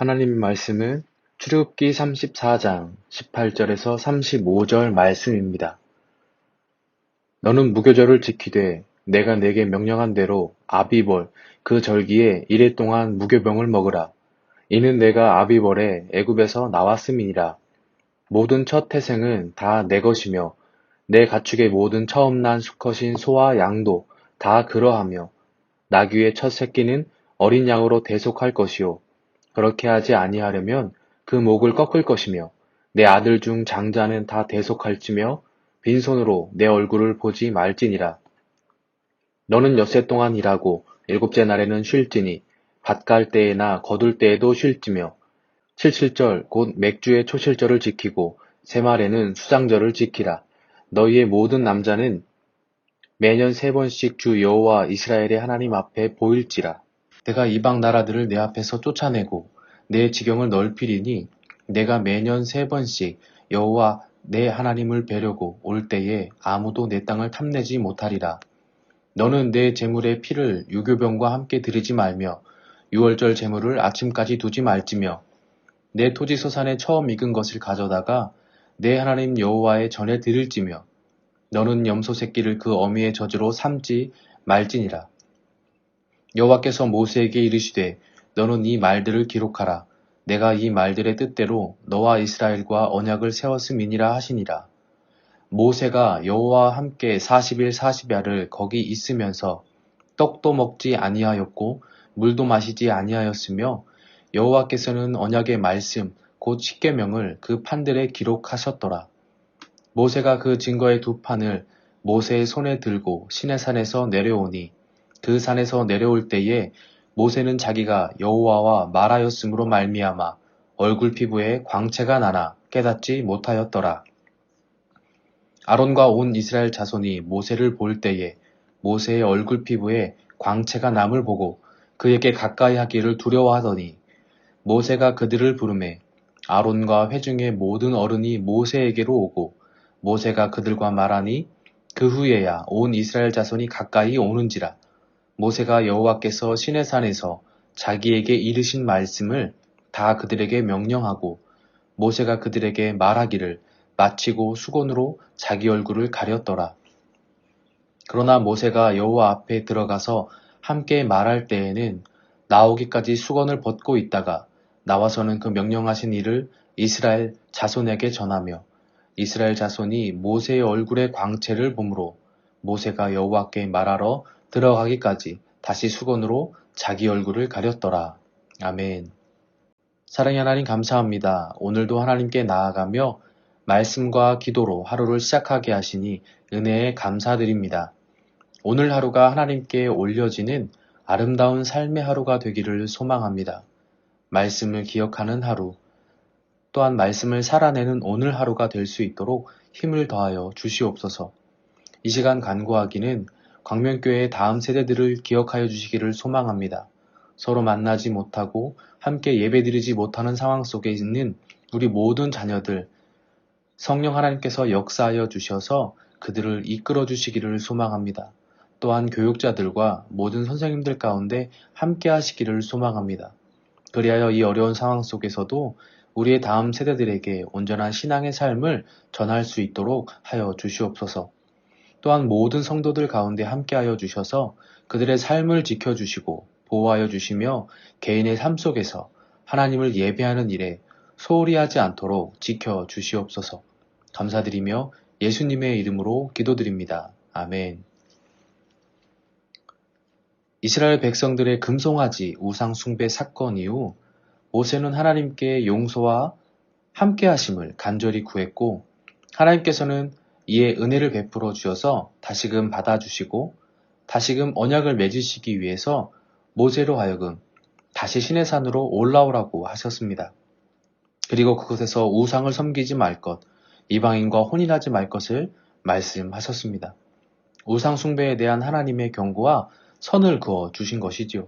하나님 말씀은 출애굽기 34장 18절에서 35절 말씀입니다. 너는 무교절을 지키되 내가 내게 명령한 대로 아비벌 그 절기에 이래 동안 무교병을 먹으라. 이는 내가 아비벌에 애굽에서 나왔음이니라. 모든 첫 태생은 다 내 것이며 내 가축의 모든 처음 난 수컷인 소와 양도 다 그러하며 나귀의 첫 새끼는 어린 양으로 대속할 것이요 그렇게 하지 아니하려면 그 목을 꺾을 것이며 내 아들 중 장자는 다 대속할지며 빈손으로 내 얼굴을 보지 말지니라. 너는 엿새 동안 일하고 일곱째 날에는 쉴지니 밭갈 때에나 거둘 때에도 쉴지며 칠칠절 곧 맥주의 초실절을 지키고 새말에는 수장절을 지키라. 너희의 모든 남자는 매년 세 번씩 주 여호와 이스라엘의 하나님 앞에 보일지라. 내가 이방 나라들을 내 앞에서 쫓아내고 내 지경을 넓히리니 내가 매년 세 번씩 여호와 내 하나님을 뵈려고 올 때에 아무도 내 땅을 탐내지 못하리라. 너는 내 재물의 피를 유교병과 함께 들이지 말며 유월절 재물을 아침까지 두지 말지며 내 토지 소산에 처음 익은 것을 가져다가 내 하나님 여호와의 전에 드릴지며 너는 염소 새끼를 그 어미의 젖으로 삼지 말지니라. 여호와께서 모세에게 이르시되 너는 이 말들을 기록하라. 내가 이 말들의 뜻대로 너와 이스라엘과 언약을 세웠음이니라 하시니라. 모세가 여호와와 함께 40일 40야를 거기 있으면서 떡도 먹지 아니하였고 물도 마시지 아니하였으며 여호와께서는 언약의 말씀 곧 십계명을 그 판들에 기록하셨더라. 모세가 그 증거의 두 판을 모세의 손에 들고 시내산에서 내려오니 그 산에서 내려올 때에 모세는 자기가 여호와와 말하였으므로 말미암아 얼굴 피부에 광채가 나나 깨닫지 못하였더라. 아론과 온 이스라엘 자손이 모세를 볼 때에 모세의 얼굴 피부에 광채가 남을 보고 그에게 가까이 하기를 두려워하더니 모세가 그들을 부르매 아론과 회중의 모든 어른이 모세에게로 오고 모세가 그들과 말하니 그 후에야 온 이스라엘 자손이 가까이 오는지라 모세가 여호와께서 시내산에서 자기에게 이르신 말씀을 다 그들에게 명령하고 모세가 그들에게 말하기를 마치고 수건으로 자기 얼굴을 가렸더라. 그러나 모세가 여호와 앞에 들어가서 함께 말할 때에는 나오기까지 수건을 벗고 있다가 나와서는 그 명령하신 일을 이스라엘 자손에게 전하며 이스라엘 자손이 모세의 얼굴의 광채를 보므로 모세가 여호와께 말하러 들어가기까지 다시 수건으로 자기 얼굴을 가렸더라. 아멘. 사랑의 하나님 감사합니다. 오늘도 하나님께 나아가며 말씀과 기도로 하루를 시작하게 하시니 은혜에 감사드립니다. 오늘 하루가 하나님께 올려지는 아름다운 삶의 하루가 되기를 소망합니다. 말씀을 기억하는 하루, 또한 말씀을 살아내는 오늘 하루가 될 수 있도록 힘을 더하여 주시옵소서. 이 시간 간구하기는 광명교회의 다음 세대들을 기억하여 주시기를 소망합니다. 서로 만나지 못하고 함께 예배드리지 못하는 상황 속에 있는 우리 모든 자녀들, 성령 하나님께서 역사하여 주셔서 그들을 이끌어 주시기를 소망합니다. 또한 교육자들과 모든 선생님들 가운데 함께 하시기를 소망합니다. 그리하여 이 어려운 상황 속에서도 우리의 다음 세대들에게 온전한 신앙의 삶을 전할 수 있도록 하여 주시옵소서. 또한 모든 성도들 가운데 함께하여 주셔서 그들의 삶을 지켜주시고 보호하여 주시며 개인의 삶 속에서 하나님을 예배하는 일에 소홀히 하지 않도록 지켜 주시옵소서. 감사드리며 예수님의 이름으로 기도드립니다. 아멘. 이스라엘 백성들의 금송아지 우상 숭배 사건 이후 모세는 하나님께 용서와 함께 하심을 간절히 구했고 하나님께서는 이에 은혜를 베풀어 주셔서 다시금 받아주시고 다시금 언약을 맺으시기 위해서 모세로 하여금 다시 신의 산으로 올라오라고 하셨습니다. 그리고 그곳에서 우상을 섬기지 말 것, 이방인과 혼인하지 말 것을 말씀하셨습니다. 우상 숭배에 대한 하나님의 경고와 선을 그어 주신 것이지요.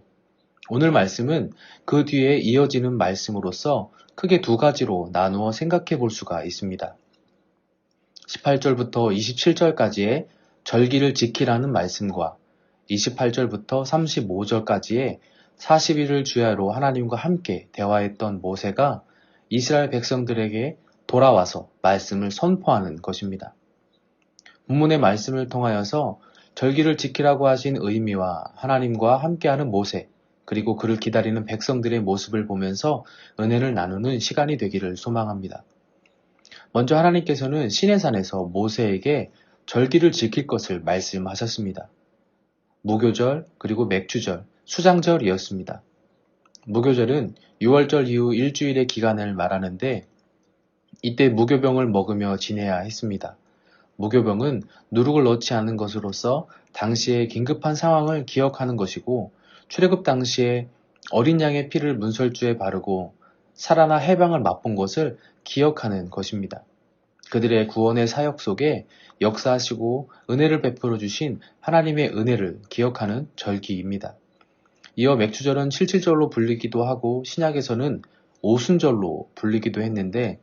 오늘 말씀은 그 뒤에 이어지는 말씀으로서 크게 두 가지로 나누어 생각해 볼 수가 있습니다. 18절부터 27절까지의 절기를 지키라는 말씀과 28절부터 35절까지의 40일을 주야로 하나님과 함께 대화했던 모세가 이스라엘 백성들에게 돌아와서 말씀을 선포하는 것입니다. 본문의 말씀을 통하여서 절기를 지키라고 하신 의미와 하나님과 함께하는 모세, 그리고 그를 기다리는 백성들의 모습을 보면서 은혜를 나누는 시간이 되기를 소망합니다. 먼저 하나님께서는 시내산에서 모세에게 절기를 지킬 것을 말씀하셨습니다. 무교절, 그리고 맥주절, 수장절이었습니다. 무교절은 6월절 이후 일주일의 기간을 말하는데 이때 무교병을 먹으며 지내야 했습니다. 무교병은 누룩을 넣지 않는 것으로서 당시의 긴급한 상황을 기억하는 것이고 출애굽 당시에 어린 양의 피를 문설주에 바르고 살아나 해방을 맛본 것을 기억하는 것입니다. 그들의 구원의 사역 속에 역사하시고 은혜를 베풀어 주신 하나님의 은혜를 기억하는 절기입니다. 이어 맥주절은 칠칠절로 불리기도 하고 신약에서는 오순절로 불리기도 했는데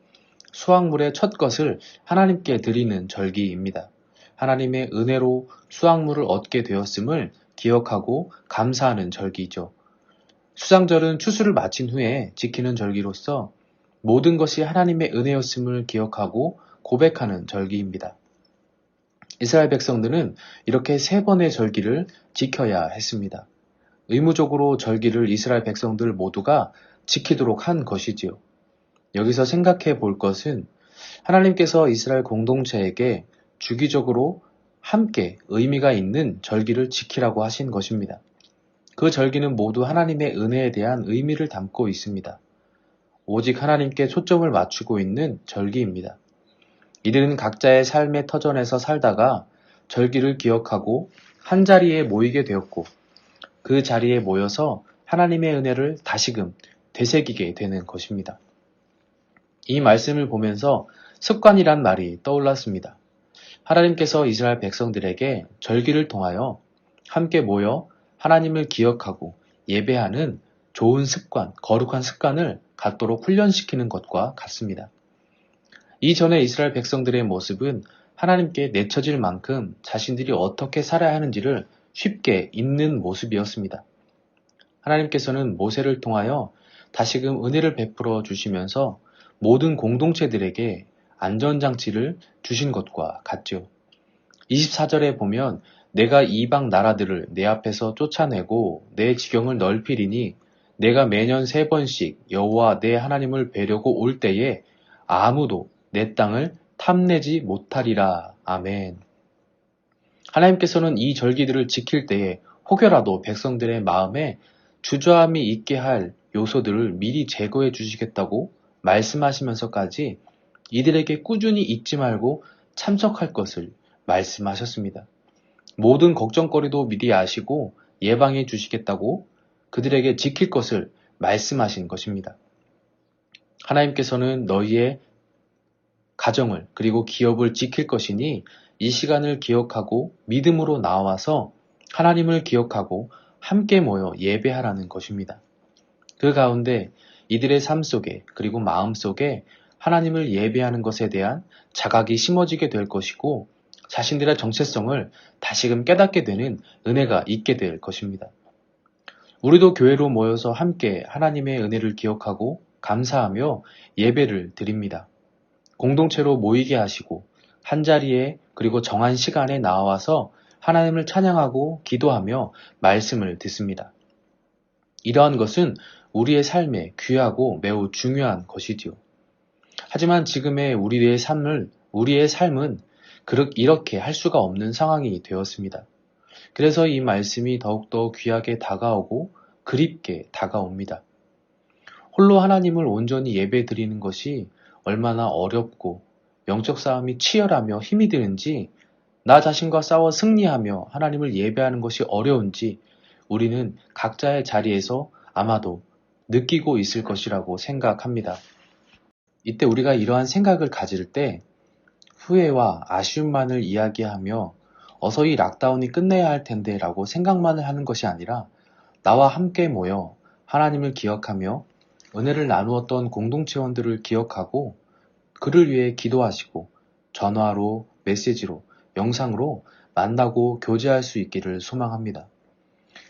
수확물의 첫 것을 하나님께 드리는 절기입니다. 하나님의 은혜로 수확물을 얻게 되었음을 기억하고 감사하는 절기이죠. 수장절은 추수를 마친 후에 지키는 절기로서 모든 것이 하나님의 은혜였음을 기억하고 고백하는 절기입니다. 이스라엘 백성들은 이렇게 세 번의 절기를 지켜야 했습니다. 의무적으로 절기를 이스라엘 백성들 모두가 지키도록 한 것이지요. 여기서 생각해 볼 것은 하나님께서 이스라엘 공동체에게 주기적으로 함께 의미가 있는 절기를 지키라고 하신 것입니다. 그 절기는 모두 하나님의 은혜에 대한 의미를 담고 있습니다. 오직 하나님께 초점을 맞추고 있는 절기입니다. 이들은 각자의 삶의 터전에서 살다가 절기를 기억하고 한 자리에 모이게 되었고 그 자리에 모여서 하나님의 은혜를 다시금 되새기게 되는 것입니다. 이 말씀을 보면서 습관이란 말이 떠올랐습니다. 하나님께서 이스라엘 백성들에게 절기를 통하여 함께 모여 하나님을 기억하고 예배하는 좋은 습관, 거룩한 습관을 갖도록 훈련시키는 것과 같습니다. 이전에 이스라엘 백성들의 모습은 하나님께 내쳐질 만큼 자신들이 어떻게 살아야 하는지를 쉽게 잊는 모습이었습니다. 하나님께서는 모세를 통하여 다시금 은혜를 베풀어 주시면서 모든 공동체들에게 안전장치를 주신 것과 같죠. 24절에 보면 내가 이방 나라들을 내 앞에서 쫓아내고 내 지경을 넓히리니 내가 매년 세 번씩 여호와 내 하나님을 뵈려고 올 때에 아무도 내 땅을 탐내지 못하리라. 아멘. 하나님께서는 이 절기들을 지킬 때에 혹여라도 백성들의 마음에 주저함이 있게 할 요소들을 미리 제거해 주시겠다고 말씀하시면서까지 이들에게 꾸준히 잊지 말고 참석할 것을 말씀하셨습니다. 모든 걱정거리도 미리 아시고 예방해 주시겠다고 그들에게 지킬 것을 말씀하신 것입니다. 하나님께서는 너희의 가정을 그리고 기업을 지킬 것이니 이 시간을 기억하고 믿음으로 나와서 하나님을 기억하고 함께 모여 예배하라는 것입니다. 그 가운데 이들의 삶 속에 그리고 마음 속에 하나님을 예배하는 것에 대한 자각이 심어지게 될 것이고 자신들의 정체성을 다시금 깨닫게 되는 은혜가 있게 될 것입니다. 우리도 교회로 모여서 함께 하나님의 은혜를 기억하고 감사하며 예배를 드립니다. 공동체로 모이게 하시고 한 자리에 그리고 정한 시간에 나와서 하나님을 찬양하고 기도하며 말씀을 듣습니다. 이러한 것은 우리의 삶에 귀하고 매우 중요한 것이지요. 하지만 지금의 우리의 삶을, 우리의 삶은 이렇게 할 수가 없는 상황이 되었습니다. 그래서 이 말씀이 더욱더 귀하게 다가오고 그립게 다가옵니다. 홀로 하나님을 온전히 예배 드리는 것이 얼마나 어렵고 영적 싸움이 치열하며 힘이 드는지 나 자신과 싸워 승리하며 하나님을 예배하는 것이 어려운지 우리는 각자의 자리에서 아마도 느끼고 있을 것이라고 생각합니다. 이때 우리가 이러한 생각을 가질 때 후회와 아쉬움만을 이야기하며 어서 이 락다운이 끝내야 할 텐데 라고 생각만을 하는 것이 아니라 나와 함께 모여 하나님을 기억하며 은혜를 나누었던 공동체원들을 기억하고 그를 위해 기도하시고 전화로 메시지로 영상으로 만나고 교제할 수 있기를 소망합니다.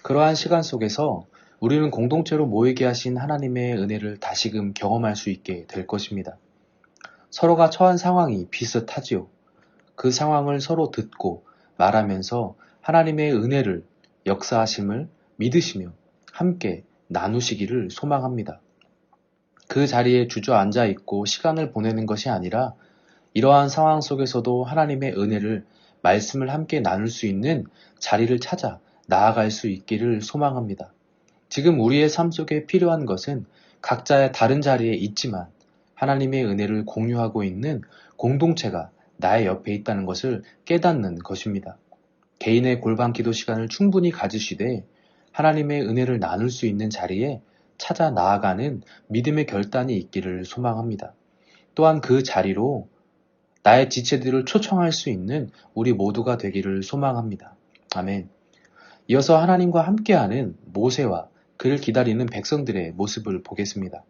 그러한 시간 속에서 우리는 공동체로 모이게 하신 하나님의 은혜를 다시금 경험할 수 있게 될 것입니다. 서로가 처한 상황이 비슷하지요. 그 상황을 서로 듣고 말하면서 하나님의 은혜를 역사하심을 믿으시며 함께 나누시기를 소망합니다. 그 자리에 주저앉아 있고 시간을 보내는 것이 아니라 이러한 상황 속에서도 하나님의 은혜를 말씀을 함께 나눌 수 있는 자리를 찾아 나아갈 수 있기를 소망합니다. 지금 우리의 삶 속에 필요한 것은 각자의 다른 자리에 있지만 하나님의 은혜를 공유하고 있는 공동체가 나의 옆에 있다는 것을 깨닫는 것입니다. 개인의 골방 기도 시간을 충분히 가지시되 하나님의 은혜를 나눌 수 있는 자리에 찾아 나아가는 믿음의 결단이 있기를 소망합니다. 또한 그 자리로 나의 지체들을 초청할 수 있는 우리 모두가 되기를 소망합니다. 아멘. 이어서 하나님과 함께하는 모세와 그를 기다리는 백성들의 모습을 보겠습니다.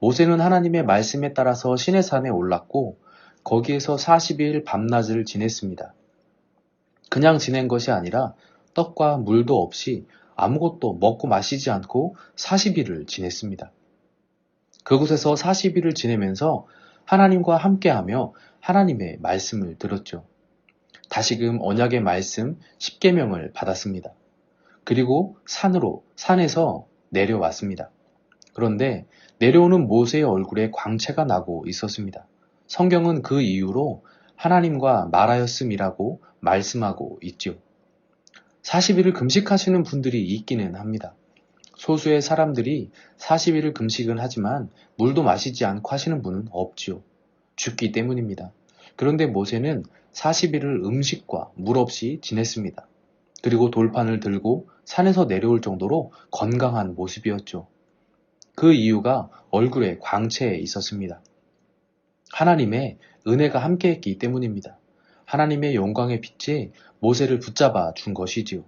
모세는 하나님의 말씀에 따라서 신의 산에 올랐고 거기에서 40일 밤낮을 지냈습니다. 그냥 지낸 것이 아니라 떡과 물도 없이 아무것도 먹고 마시지 않고 40일을 지냈습니다. 그곳에서 40일을 지내면서 하나님과 함께하며 하나님의 말씀을 들었죠. 다시금 언약의 말씀 10계명을 받았습니다. 그리고 산으로 산에서 내려왔습니다. 그런데 내려오는 모세의 얼굴에 광채가 나고 있었습니다. 성경은 그 이유로 하나님과 말하였음이라고 말씀하고 있죠. 40일을 금식하시는 분들이 있기는 합니다. 소수의 사람들이 40일을 금식은 하지만 물도 마시지 않고 하시는 분은 없지요. 죽기 때문입니다. 그런데 모세는 40일을 음식과 물 없이 지냈습니다. 그리고 돌판을 들고 산에서 내려올 정도로 건강한 모습이었죠. 그 이유가 얼굴에 광채에 있었습니다. 하나님의 은혜가 함께했기 때문입니다. 하나님의 영광의 빛이 모세를 붙잡아 준 것이지요.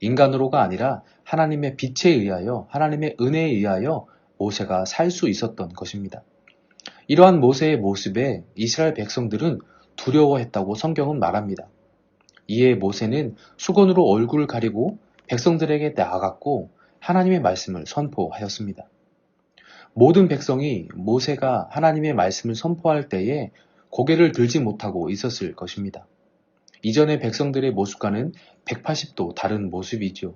인간으로가 아니라 하나님의 빛에 의하여 하나님의 은혜에 의하여 모세가 살 수 있었던 것입니다. 이러한 모세의 모습에 이스라엘 백성들은 두려워했다고 성경은 말합니다. 이에 모세는 수건으로 얼굴을 가리고 백성들에게 나아갔고 하나님의 말씀을 선포하였습니다. 모든 백성이 모세가 하나님의 말씀을 선포할 때에 고개를 들지 못하고 있었을 것입니다. 이전의 백성들의 모습과는 180도 다른 모습이죠.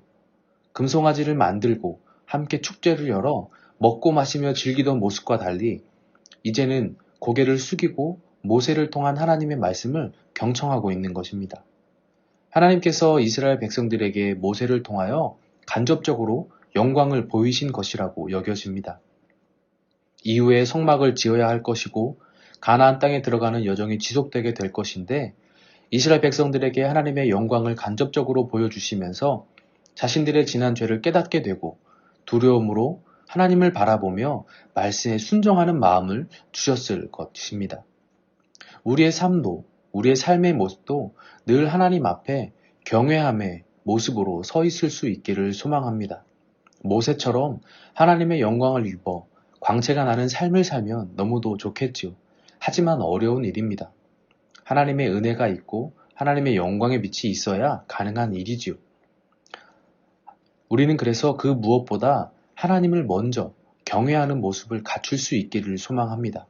금송아지를 만들고 함께 축제를 열어 먹고 마시며 즐기던 모습과 달리 이제는 고개를 숙이고 모세를 통한 하나님의 말씀을 경청하고 있는 것입니다. 하나님께서 이스라엘 백성들에게 모세를 통하여 간접적으로 영광을 보이신 것이라고 여겨집니다. 이후에 성막을 지어야 할 것이고 가나안 땅에 들어가는 여정이 지속되게 될 것인데 이스라엘 백성들에게 하나님의 영광을 간접적으로 보여주시면서 자신들의 지난 죄를 깨닫게 되고 두려움으로 하나님을 바라보며 말씀에 순종하는 마음을 주셨을 것입니다. 우리의 삶도 우리의 삶의 모습도 늘 하나님 앞에 경외함의 모습으로 서 있을 수 있기를 소망합니다. 모세처럼 하나님의 영광을 입어 광채가 나는 삶을 살면 너무도 좋겠지요. 하지만 어려운 일입니다. 하나님의 은혜가 있고 하나님의 영광의 빛이 있어야 가능한 일이지요. 우리는 그래서 그 무엇보다 하나님을 먼저 경외하는 모습을 갖출 수 있기를 소망합니다.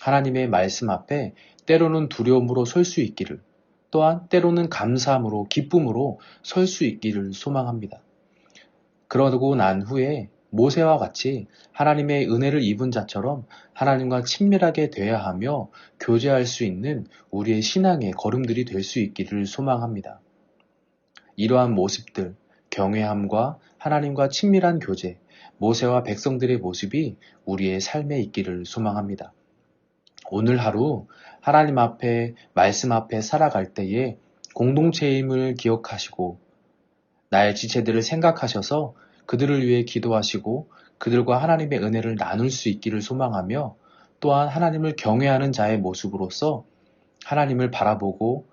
하나님의 말씀 앞에 때로는 두려움으로 설 수 있기를 또한 때로는 감사함으로 기쁨으로 설 수 있기를 소망합니다. 그러고 난 후에 모세와 같이 하나님의 은혜를 입은 자처럼 하나님과 친밀하게 돼야 하며 교제할 수 있는 우리의 신앙의 걸음들이 될 수 있기를 소망합니다. 이러한 모습들, 경외함과 하나님과 친밀한 교제, 모세와 백성들의 모습이 우리의 삶에 있기를 소망합니다. 오늘 하루 하나님 앞에, 말씀 앞에 살아갈 때에 공동체임을 기억하시고 나의 지체들을 생각하셔서 그들을 위해 기도하시고 그들과 하나님의 은혜를 나눌 수 있기를 소망하며 또한 하나님을 경외하는 자의 모습으로서 하나님을 바라보고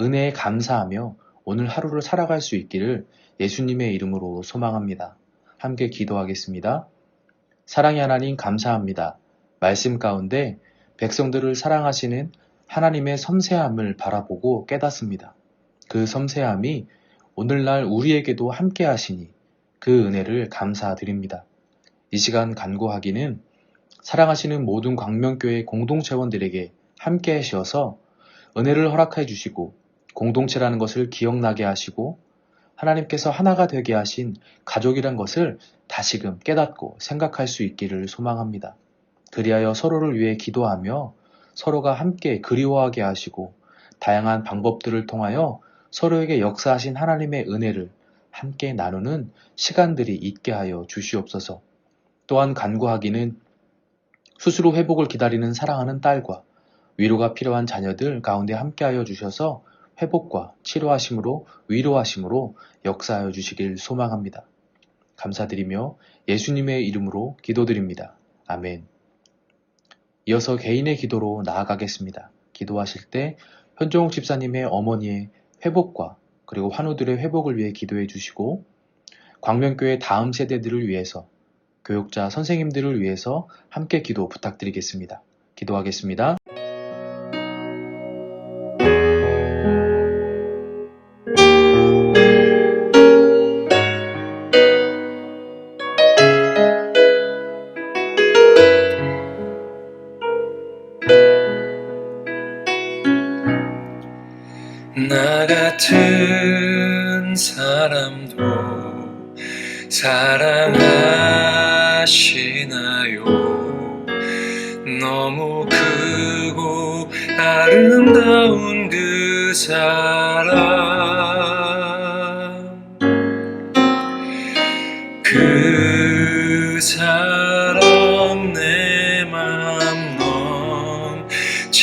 은혜에 감사하며 오늘 하루를 살아갈 수 있기를 예수님의 이름으로 소망합니다. 함께 기도하겠습니다. 사랑의 하나님 감사합니다. 말씀 가운데 백성들을 사랑하시는 하나님의 섬세함을 바라보고 깨닫습니다. 그 섬세함이 오늘날 우리에게도 함께 하시니 그 은혜를 감사드립니다. 이 시간 간구하기는 사랑하시는 모든 광명교회 공동체원들에게 함께 하시어서 은혜를 허락해 주시고 공동체라는 것을 기억나게 하시고 하나님께서 하나가 되게 하신 가족이란 것을 다시금 깨닫고 생각할 수 있기를 소망합니다. 그리하여 서로를 위해 기도하며 서로가 함께 그리워하게 하시고 다양한 방법들을 통하여 서로에게 역사하신 하나님의 은혜를 함께 나누는 시간들이 있게 하여 주시옵소서. 또한 간구하기는 스스로 회복을 기다리는 사랑하는 딸과 위로가 필요한 자녀들 가운데 함께 하여 주셔서 회복과 치료하심으로 위로하심으로 역사하여 주시길 소망합니다. 감사드리며 예수님의 이름으로 기도드립니다. 아멘. 이어서 개인의 기도로 나아가겠습니다. 기도하실 때 현종욱 집사님의 어머니의 회복과 그리고 환우들의 회복을 위해 기도해 주시고 광명교회 다음 세대들을 위해서 교육자 선생님들을 위해서 함께 기도 부탁드리겠습니다. 기도하겠습니다.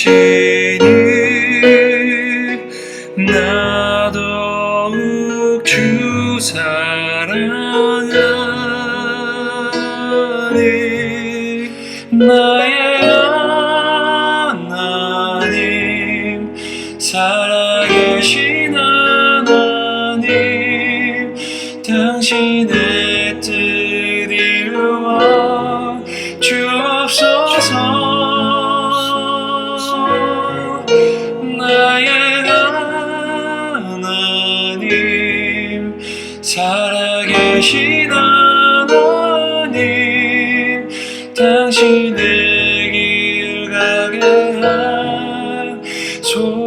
去 길 가게 하소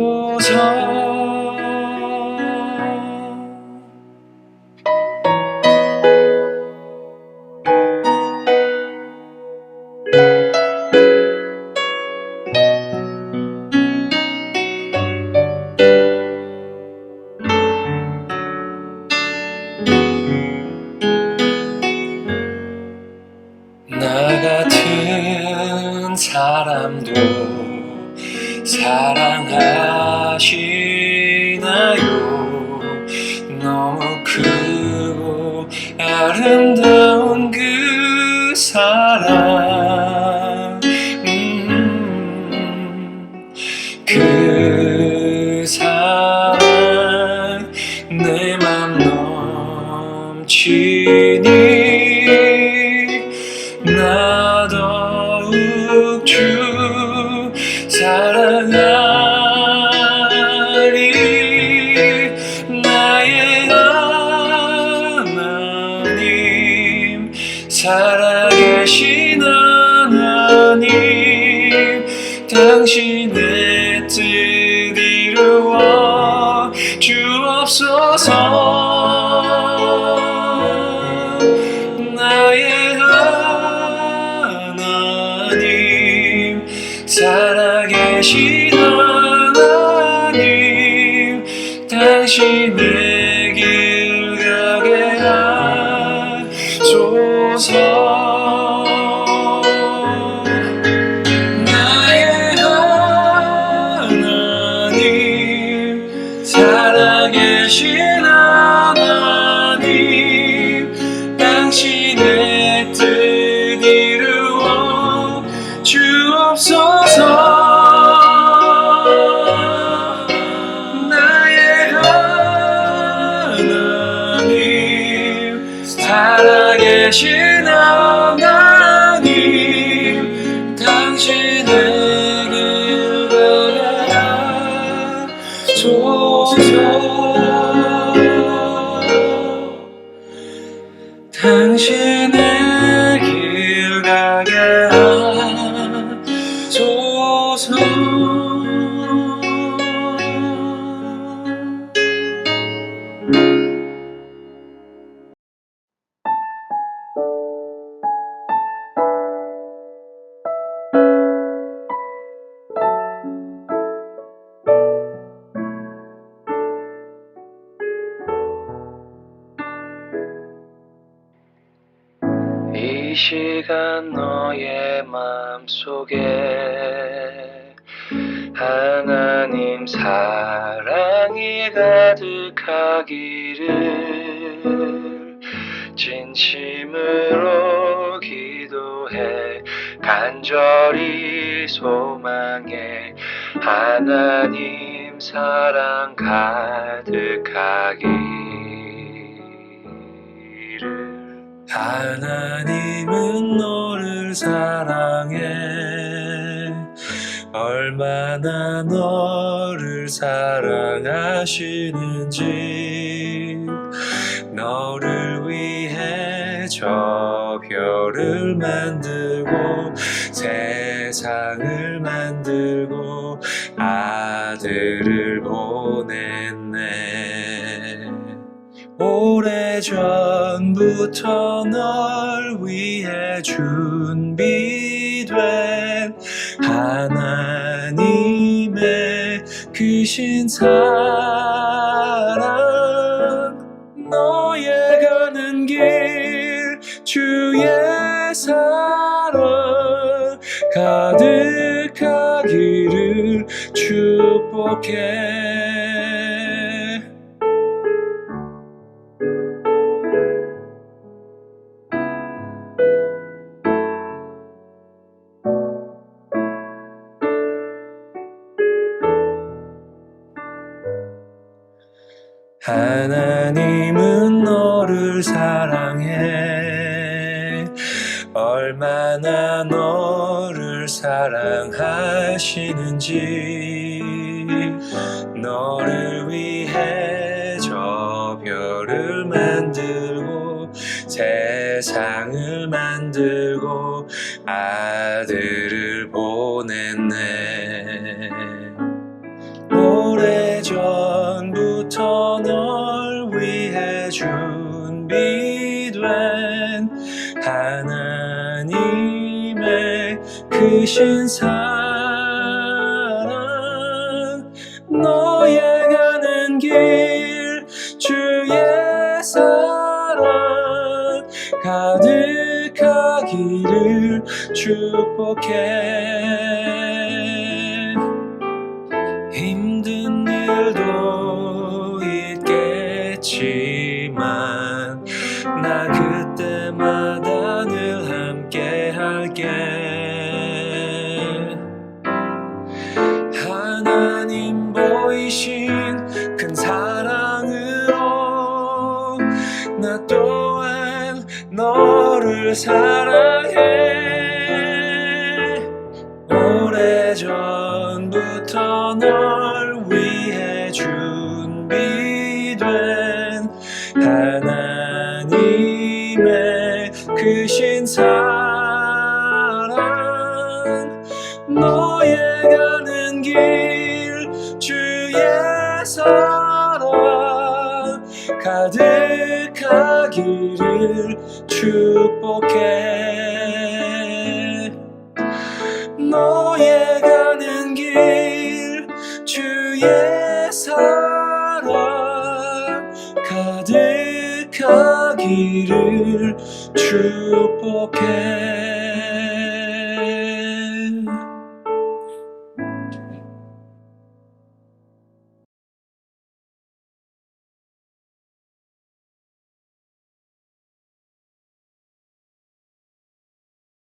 그 당 说着。 가득하기를 진심으로 기도해 간절히 소망해 하나님 사랑 가득하기를. 하나님은 너를 사랑해 얼마나 너를 사랑하시는지 너를 위해 저 별을 만들고 세상을 만들고 아들을 보냈네. 오래전부터 널 위해 준비된 하나님의 크신 사랑. 너의 가는 길 주의 사랑. 가득하기를 축복해 너를 사랑해. 얼마나 너를 사랑하시는지 너를 위해 저 별을 만들고 세상을 만들고 아들을 보냈네. 오래전부터 널 위해 준비된 하나님의 크신 사랑. 너의 가는 길 주의 사랑. 가득하기를 축복해 사랑해. 오래전부터 널 위해 준비된 하나님의 크신 사랑. 너의 가는 길 주의 사랑. 가득 하기를 축복해. 너의 가는 길 주의 사랑 가득하기를 축복해